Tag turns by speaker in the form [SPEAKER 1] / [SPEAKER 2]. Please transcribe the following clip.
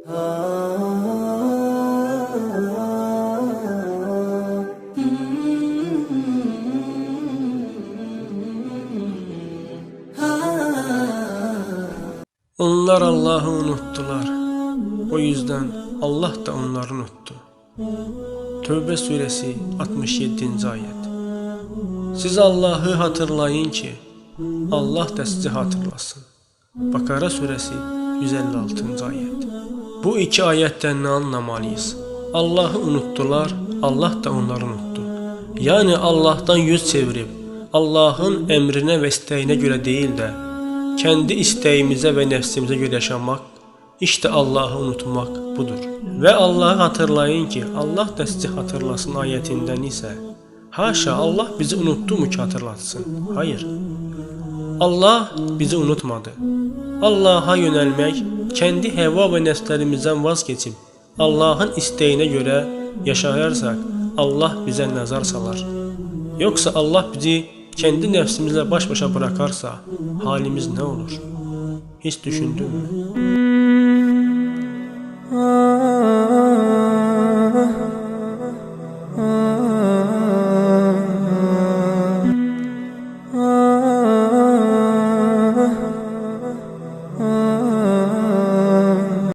[SPEAKER 1] Onlar Allahı unutdular. O yüzdən Allah da onları unutdu. Tövbə surəsi 67-ci ayət. Siz Allahı xatırlayın ki, Allah da sizi xatırlasın. Bakara surəsi 156. ayet. Bu iki ayetten ne anlamalıyız? Allah'ı unuttular, Allah da onları unuttu. Yani Allah'tan yüz çevirip Allah'ın emrine ve isteğine göre değil de kendi isteğimize ve nefsimize göre yaşamak, işte Allah'ı unutmak budur. Ve Allah'ı hatırlayın ki Allah da sizi hatırlasın ayetinden ise haşa Allah bizi unuttu mu ki hatırlatsın? Hayır. Allah bizi unutmadı. Allah'a yönelmek, kendi heva ve nefslerimizden vazgeçip Allah'ın isteğine göre yaşayarsak Allah bize nazar salar. Yoksa Allah bizi kendi nefsimizle baş başa bırakarsa halimiz ne olur? Hiç düşündün mü?